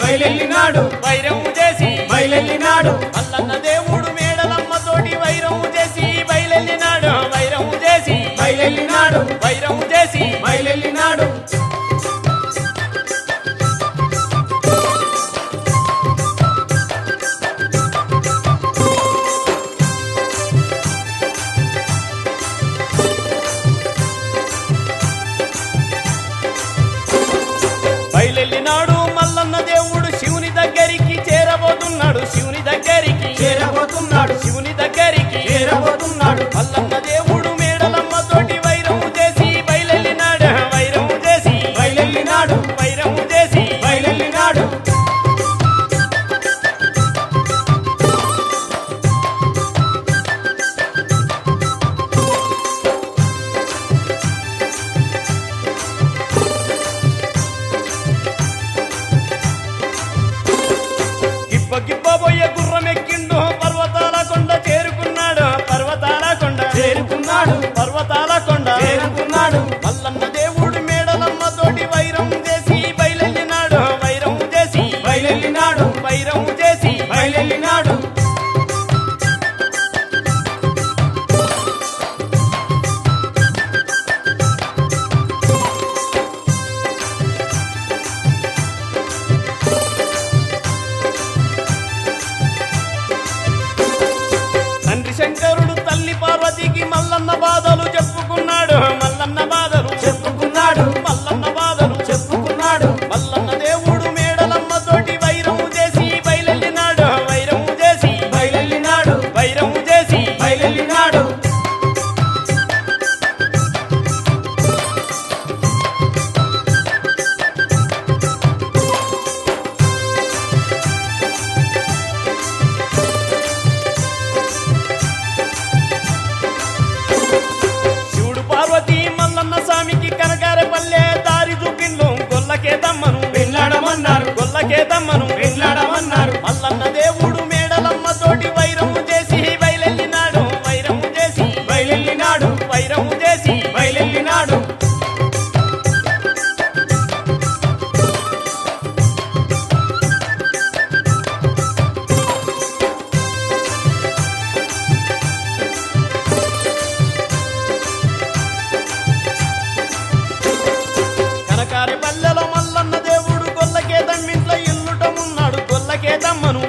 బయలెళ్ళినాడు మల్లన్న దేవుడు మేడలమ్మ తోటి వైరము చేసి బయలెళ్ళినాడు వైరము చేసి బయలెల్లినాడు. వైరము చేసి బయలెళ్ళినాడు What పర్వతాల Islamabad వెళ్ళాడమన్నారు వెళ్ళాడమన్నారు మల్లన్న దేవుడు మేడలమ్మ తోటి వైరము చేసి బయలెళ్ళినాడు వైరము చేసి బయలెల్లినాడు. వైరము చేసి బయలెల్లినాడు.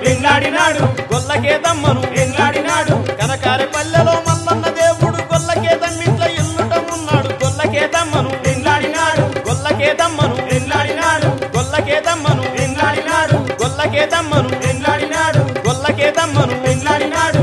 ఎంగ్లాడినాడు గొల్లకే దమ్మను ఎంగ్లాడినాడు కనకారి పల్లెలో మల్లన్న దేవుడు గొల్లకే దమ్మిట్ల ఇల్లుట ఉన్నాడు గొల్లకే దమ్మను ఎంగ్లాడినాడు గొల్లకే దమ్మను ఎంగ్లాడినాడు గొల్లకే దమ్మను ఎంగ్లాడినాడు గొల్లకే దమ్మను ఎంగ్లాడినాడు గొల్లకే దమ్మను ఎంగ్లాడినాడు